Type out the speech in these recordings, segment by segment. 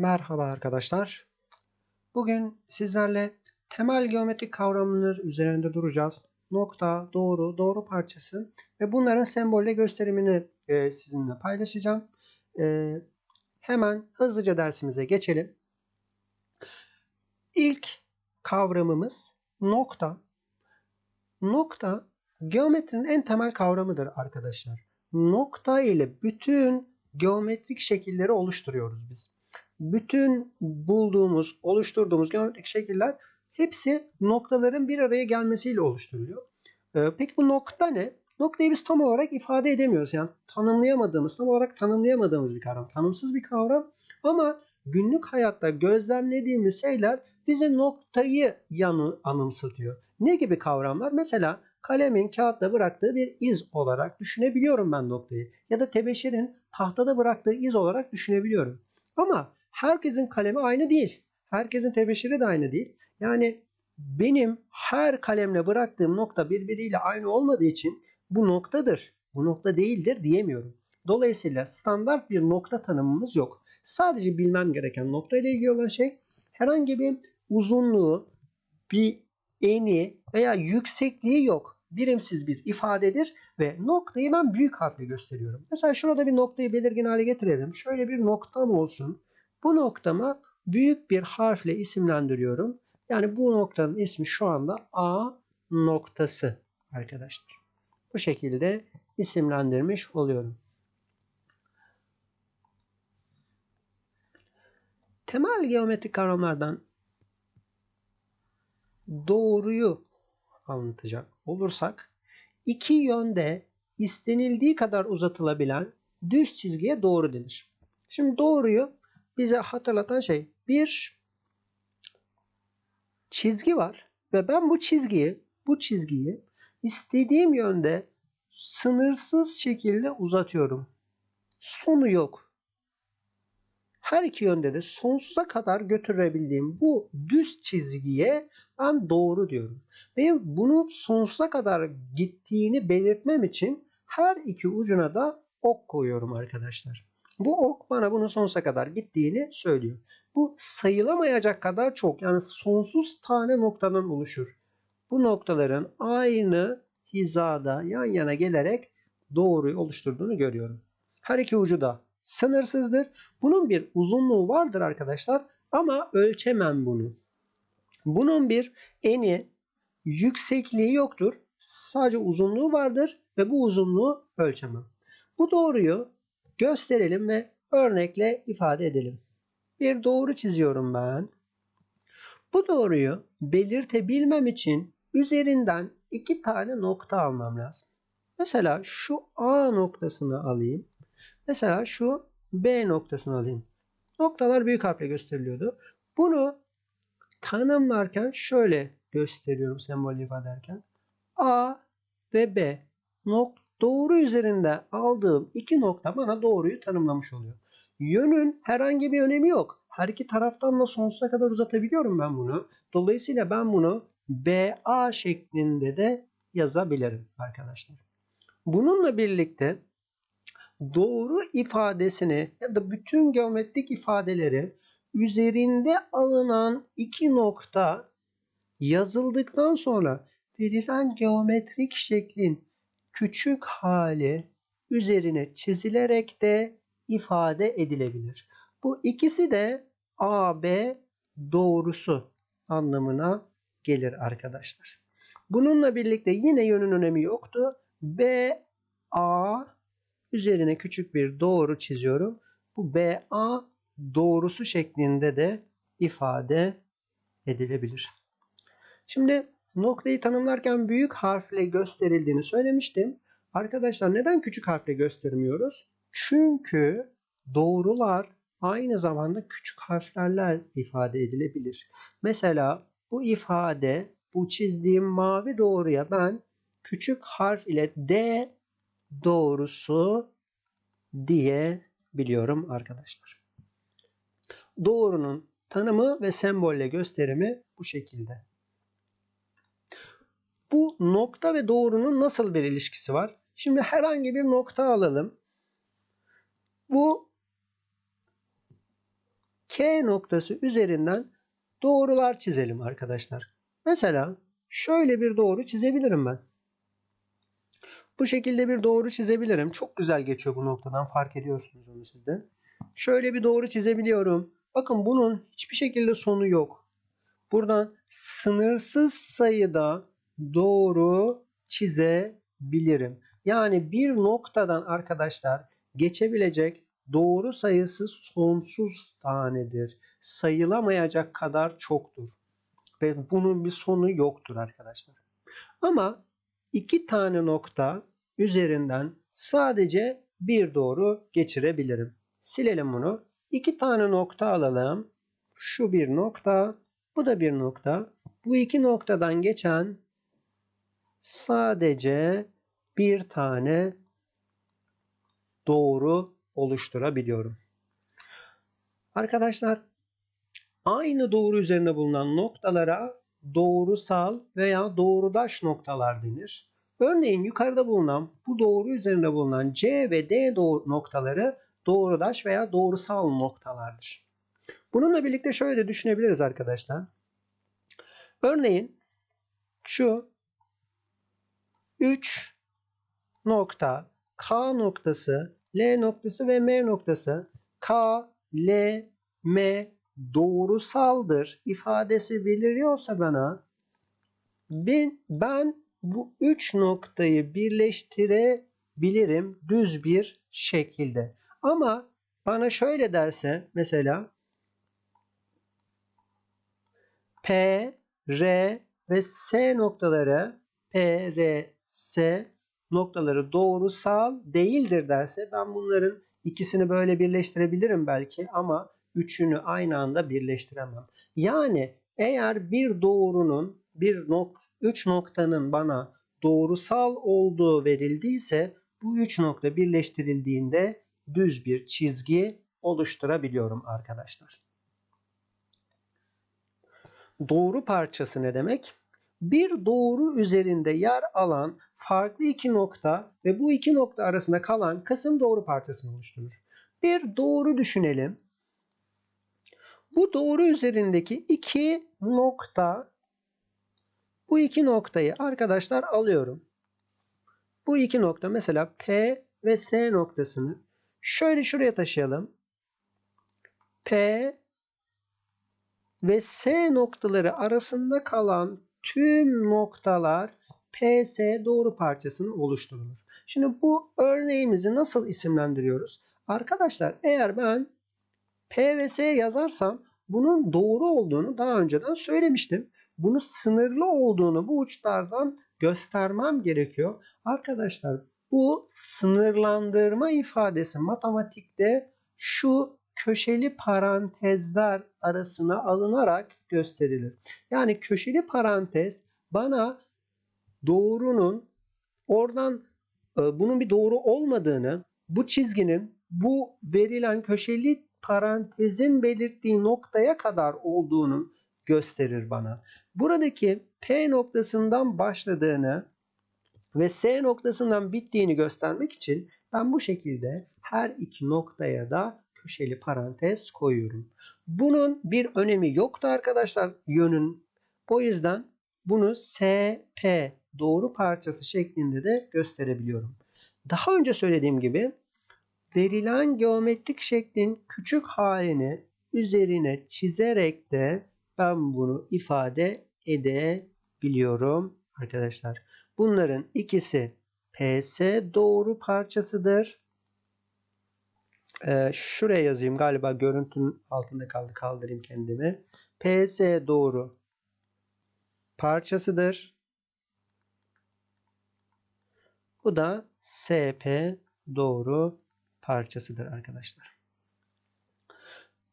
Merhaba arkadaşlar. Bugün sizlerle temel geometrik kavramlar üzerinde duracağız. Nokta, doğru, doğru parçası ve bunların sembolle gösterimini e, sizinle paylaşacağım. E, hemen hızlıca dersimize geçelim. İlk kavramımız nokta. Nokta geometrinin en temel kavramıdır arkadaşlar. Nokta ile bütün geometrik şekilleri oluşturuyoruz biz. Bütün bulduğumuz, oluşturduğumuz geometrik şekiller hepsi noktaların bir araya gelmesiyle oluşturuluyor. Ee, peki bu nokta ne? Noktayı biz tam olarak ifade edemiyoruz. Yani tanımlayamadığımız, tam olarak tanımlayamadığımız bir kavram. Tanımsız bir kavram ama günlük hayatta gözlemlediğimiz şeyler bize noktayı yanı anımsatıyor. Ne gibi kavramlar? Mesela kalemin kağıtta bıraktığı bir iz olarak düşünebiliyorum ben noktayı. Ya da tebeşirin tahtada bıraktığı iz olarak düşünebiliyorum. Ama herkesin kalemi aynı değil. Herkesin tebeşiri de aynı değil. Yani benim her kalemle bıraktığım nokta birbiriyle aynı olmadığı için bu noktadır, bu nokta değildir diyemiyorum. Dolayısıyla standart bir nokta tanımımız yok. Sadece bilmem gereken nokta ile ilgili olan şey herhangi bir uzunluğu, bir eni veya yüksekliği yok. Birimsiz bir ifadedir ve noktayı ben büyük harfle gösteriyorum. Mesela şurada bir noktayı belirgin hale getirelim. Şöyle bir noktam olsun. Bu noktama büyük bir harfle isimlendiriyorum. Yani bu noktanın ismi şu anda A noktası arkadaşlar. Bu şekilde isimlendirmiş oluyorum. Temel geometrik kavramlardan doğruyu anlatacak olursak iki yönde istenildiği kadar uzatılabilen düz çizgiye doğru denir. Şimdi doğruyu bize hatırlatan şey bir çizgi var ve ben bu çizgiyi bu çizgiyi istediğim yönde sınırsız şekilde uzatıyorum. Sonu yok. Her iki yönde de sonsuza kadar götürebildiğim bu düz çizgiye ben doğru diyorum. Benim bunun sonsuza kadar gittiğini belirtmem için her iki ucuna da ok koyuyorum arkadaşlar. Bu ok bana bunun sonsuza kadar gittiğini söylüyor. Bu sayılamayacak kadar çok yani sonsuz tane noktadan oluşur. Bu noktaların aynı hizada yan yana gelerek doğruyu oluşturduğunu görüyorum. Her iki ucu da sınırsızdır. Bunun bir uzunluğu vardır arkadaşlar ama ölçemem bunu. Bunun bir eni, yüksekliği yoktur. Sadece uzunluğu vardır ve bu uzunluğu ölçemem. Bu doğruyu gösterelim ve örnekle ifade edelim. Bir doğru çiziyorum ben. Bu doğruyu belirtebilmem için üzerinden iki tane nokta almam lazım. Mesela şu A noktasını alayım. Mesela şu B noktasını alayım. Noktalar büyük harfle gösteriliyordu. Bunu tanımlarken şöyle gösteriyorum sembol ifade ederken. A ve B nok doğru üzerinde aldığım iki nokta bana doğruyu tanımlamış oluyor. Yönün herhangi bir önemi yok. Her iki taraftan da sonsuza kadar uzatabiliyorum ben bunu. Dolayısıyla ben bunu BA şeklinde de yazabilirim arkadaşlar. Bununla birlikte doğru ifadesini ya da bütün geometrik ifadeleri üzerinde alınan iki nokta yazıldıktan sonra verilen geometrik şeklin küçük hali üzerine çizilerek de ifade edilebilir. Bu ikisi de AB doğrusu anlamına gelir arkadaşlar. Bununla birlikte yine yönün önemi yoktu. BA üzerine küçük bir doğru çiziyorum. Bu BA doğrusu şeklinde de ifade edilebilir. Şimdi noktayı tanımlarken büyük harfle gösterildiğini söylemiştim. Arkadaşlar neden küçük harfle göstermiyoruz? Çünkü doğrular aynı zamanda küçük harflerle ifade edilebilir. Mesela bu ifade bu çizdiğim mavi doğruya ben küçük harf ile D doğrusu diye biliyorum arkadaşlar. Doğrunun tanımı ve sembolle gösterimi bu şekilde. Bu nokta ve doğrunun nasıl bir ilişkisi var? Şimdi herhangi bir nokta alalım. Bu K noktası üzerinden doğrular çizelim arkadaşlar. Mesela şöyle bir doğru çizebilirim ben. Bu şekilde bir doğru çizebilirim. Çok güzel geçiyor bu noktadan. Fark ediyorsunuz onu sizde. Şöyle bir doğru çizebiliyorum. Bakın bunun hiçbir şekilde sonu yok. Buradan sınırsız sayıda doğru çizebilirim. Yani bir noktadan arkadaşlar geçebilecek doğru sayısı sonsuz tanedir. Sayılamayacak kadar çoktur. Ve bunun bir sonu yoktur arkadaşlar. Ama iki tane nokta üzerinden sadece bir doğru geçirebilirim. Silelim bunu. İki tane nokta alalım. Şu bir nokta, bu da bir nokta. Bu iki noktadan geçen sadece bir tane doğru oluşturabiliyorum. Arkadaşlar aynı doğru üzerinde bulunan noktalara doğrusal veya doğrudaş noktalar denir. Örneğin yukarıda bulunan bu doğru üzerinde bulunan C ve D doğru noktaları doğrudaş veya doğrusal noktalardır. Bununla birlikte şöyle düşünebiliriz arkadaşlar. Örneğin şu 3 nokta K noktası, L noktası ve M noktası K, L, M doğrusaldır ifadesi beliriyorsa bana ben, ben bu üç noktayı birleştirebilirim düz bir şekilde. Ama bana şöyle derse mesela P, R ve S noktaları P, R, S noktaları doğrusal değildir derse ben bunların ikisini böyle birleştirebilirim belki ama üçünü aynı anda birleştiremem. Yani eğer bir doğrunun bir nok üç noktanın bana doğrusal olduğu verildiyse bu üç nokta birleştirildiğinde düz bir çizgi oluşturabiliyorum arkadaşlar. Doğru parçası ne demek? Bir doğru üzerinde yer alan farklı iki nokta ve bu iki nokta arasında kalan kısım doğru parçasını oluşturur. Bir doğru düşünelim. Bu doğru üzerindeki iki nokta bu iki noktayı arkadaşlar alıyorum. Bu iki nokta mesela P ve S noktasını şöyle şuraya taşıyalım. P ve S noktaları arasında kalan tüm noktalar PS doğru parçasını oluşturulur. Şimdi bu örneğimizi nasıl isimlendiriyoruz? Arkadaşlar eğer ben P ve S yazarsam bunun doğru olduğunu daha önceden söylemiştim. Bunu sınırlı olduğunu bu uçlardan göstermem gerekiyor. Arkadaşlar bu sınırlandırma ifadesi matematikte şu köşeli parantezler arasına alınarak gösterilir. Yani köşeli parantez bana doğrunun oradan e, bunun bir doğru olmadığını, bu çizginin bu verilen köşeli parantezin belirttiği noktaya kadar olduğunu gösterir bana. Buradaki P noktasından başladığını ve S noktasından bittiğini göstermek için ben bu şekilde her iki noktaya da köşeli parantez koyuyorum. Bunun bir önemi yoktu arkadaşlar yönün. O yüzden bunu SP doğru parçası şeklinde de gösterebiliyorum. Daha önce söylediğim gibi verilen geometrik şeklin küçük halini üzerine çizerek de ben bunu ifade edebiliyorum arkadaşlar. Bunların ikisi PS doğru parçasıdır. Ee, şuraya yazayım. Galiba görüntünün altında kaldı. Kaldırayım kendimi. PS doğru parçasıdır. Bu da SP doğru parçasıdır arkadaşlar.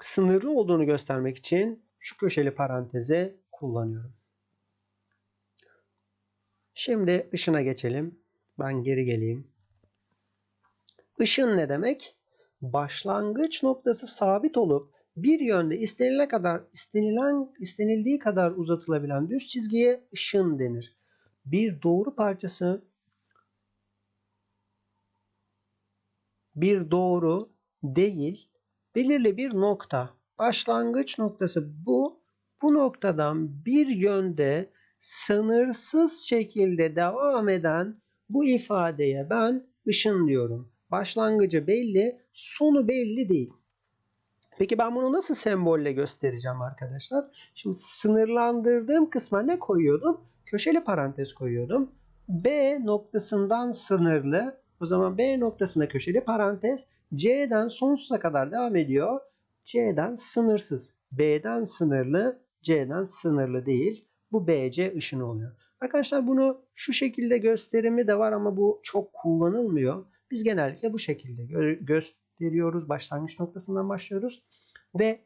Sınırlı olduğunu göstermek için şu köşeli parantezi kullanıyorum. Şimdi ışına geçelim. Ben geri geleyim. Işın ne demek? Başlangıç noktası sabit olup bir yönde istenilen kadar istenilen istenildiği kadar uzatılabilen düz çizgiye ışın denir. Bir doğru parçası bir doğru değil belirli bir nokta başlangıç noktası bu. Bu noktadan bir yönde sınırsız şekilde devam eden bu ifadeye ben ışın diyorum. Başlangıcı belli, sonu belli değil. Peki ben bunu nasıl sembolle göstereceğim arkadaşlar? Şimdi sınırlandırdığım kısma ne koyuyordum? Köşeli parantez koyuyordum. B noktasından sınırlı. O zaman B noktasına köşeli parantez. C'den sonsuza kadar devam ediyor. C'den sınırsız. B'den sınırlı, C'den sınırlı değil. Bu BC ışını oluyor. Arkadaşlar bunu şu şekilde gösterimi de var ama bu çok kullanılmıyor. Biz genellikle bu şekilde gö- gösteriyoruz. Başlangıç noktasından başlıyoruz. Ve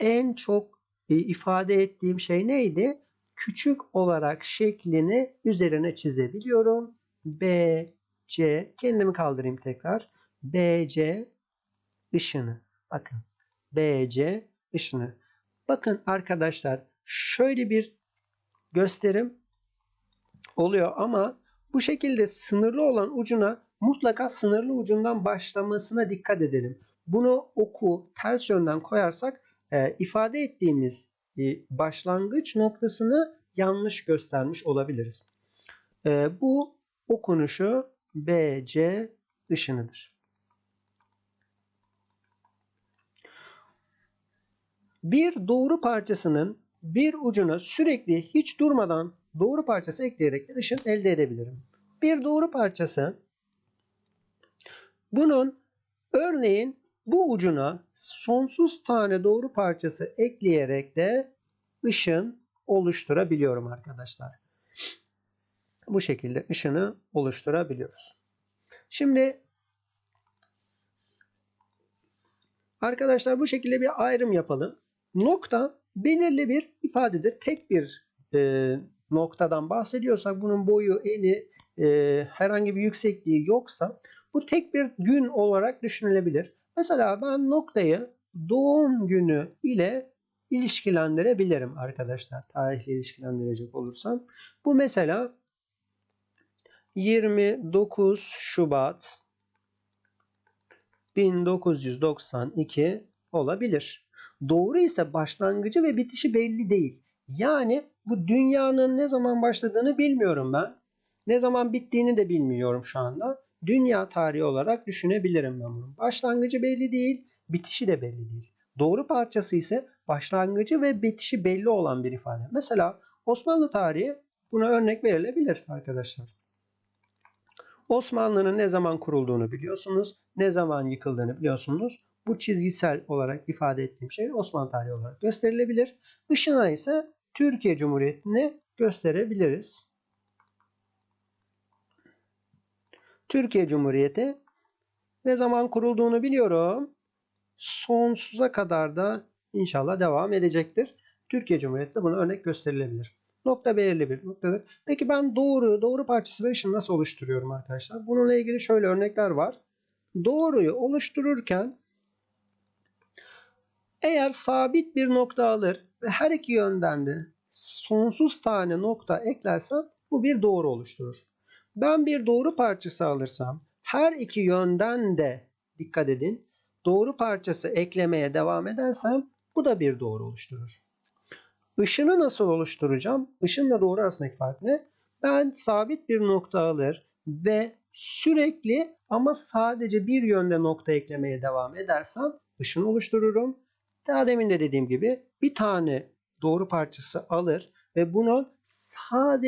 en çok e, ifade ettiğim şey neydi? Küçük olarak şeklini üzerine çizebiliyorum. B, C, kendimi kaldırayım tekrar. BC ışını. Bakın. BC ışını. Bakın arkadaşlar şöyle bir gösterim oluyor ama bu şekilde sınırlı olan ucuna mutlaka sınırlı ucundan başlamasına dikkat edelim. Bunu oku ters yönden koyarsak e, ifade ettiğimiz e, başlangıç noktasını yanlış göstermiş olabiliriz. E, bu okunuşu BC ışınıdır. Bir doğru parçasının bir ucuna sürekli hiç durmadan doğru parçası ekleyerek ışın elde edebilirim. Bir doğru parçası bunun örneğin bu ucuna sonsuz tane doğru parçası ekleyerek de ışın oluşturabiliyorum arkadaşlar. Bu şekilde ışını oluşturabiliyoruz. Şimdi arkadaşlar bu şekilde bir ayrım yapalım. Nokta belirli bir ifadedir. Tek bir e, noktadan bahsediyorsak bunun boyu, eni, e, herhangi bir yüksekliği yoksa bu tek bir gün olarak düşünülebilir. Mesela ben noktayı doğum günü ile ilişkilendirebilirim arkadaşlar. Tarihle ilişkilendirecek olursam. Bu mesela 29 Şubat 1992 olabilir. Doğru ise başlangıcı ve bitişi belli değil. Yani bu dünyanın ne zaman başladığını bilmiyorum ben. Ne zaman bittiğini de bilmiyorum şu anda. Dünya tarihi olarak düşünebilirim ben bunu. Başlangıcı belli değil, bitişi de belli değil. Doğru parçası ise başlangıcı ve bitişi belli olan bir ifade. Mesela Osmanlı tarihi buna örnek verilebilir arkadaşlar. Osmanlı'nın ne zaman kurulduğunu biliyorsunuz, ne zaman yıkıldığını biliyorsunuz. Bu çizgisel olarak ifade ettiğim şey Osmanlı tarihi olarak gösterilebilir. Işına ise Türkiye Cumhuriyeti'ni gösterebiliriz. Türkiye Cumhuriyeti ne zaman kurulduğunu biliyorum. Sonsuza kadar da inşallah devam edecektir. Türkiye Cumhuriyeti de buna örnek gösterilebilir. Nokta belirli bir noktadır. Peki ben doğru, doğru parçası ve ışını nasıl oluşturuyorum arkadaşlar? Bununla ilgili şöyle örnekler var. Doğruyu oluştururken eğer sabit bir nokta alır ve her iki yönden de sonsuz tane nokta eklersem bu bir doğru oluşturur. Ben bir doğru parçası alırsam her iki yönden de dikkat edin doğru parçası eklemeye devam edersem bu da bir doğru oluşturur. Işını nasıl oluşturacağım? Işınla doğru arasındaki fark ne? Ben sabit bir nokta alır ve sürekli ama sadece bir yönde nokta eklemeye devam edersem ışın oluştururum. Daha demin de dediğim gibi bir tane doğru parçası alır ve bunu sadece